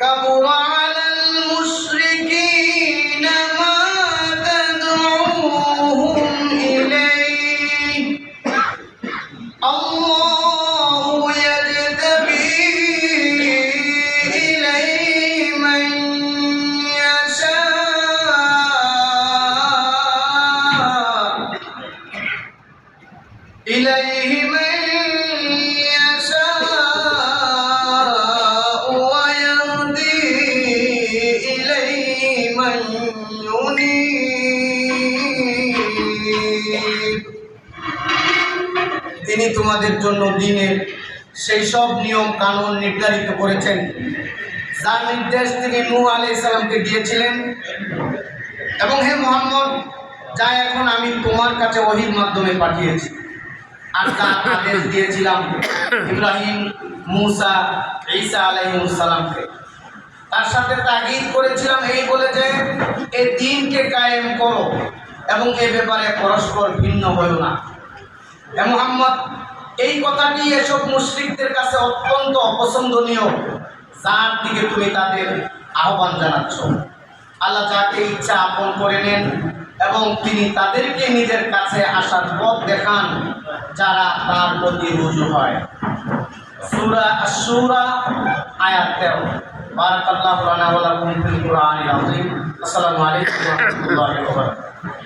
كبر على المشركين ما تدعوهم إليه. الله إليه من يشاء. إليه من তিনি তোমাদের জন্য দিনের সেই সব নিয়ম কানুন নির্ধারিত করেছেন। যার নির্দেশ তিনি নূ আলাই সালামকে দিয়েছিলেন। এবং হে মোহাম্মদ, যা এখন আমি তোমার কাছে ওহির মাধ্যমে পাঠিয়েছি। আর তার আদেশ দিয়েছিলাম ইব্রাহিম, মুসা, ঈসা আলাইহিসসালামকে তার সাথে তাগিদ করেছিলাম এই বলে যে এই দিনকে কায়েম করো এবং এ ব্যাপারে পরস্পর ভিন্ন হয়েও না। হে মোহাম্মদ, এই কথাটি এসব মুশরিকদের কাছে অত্যন্ত অপছন্দনীয়, যার দিকে তুমি তাদের আহ্বান জানাচ্ছ। আল্লাহ যাকে ইচ্ছা আপন করে নেন এবং তিনি তাদেরকে নিজের কাছে আসার পথ দেখান যারা তার প্রতি রুজু হয়। সুরা আশ-শূরা, আয়াত 13 বারাকাল্লাহু লানা ওয়া লাকুম ফিল কুরআনিল আযীম। আসসালামু আলাইকুম ওয়া রাহমাতুল্লাহি ওয়া বারাকাতুহু।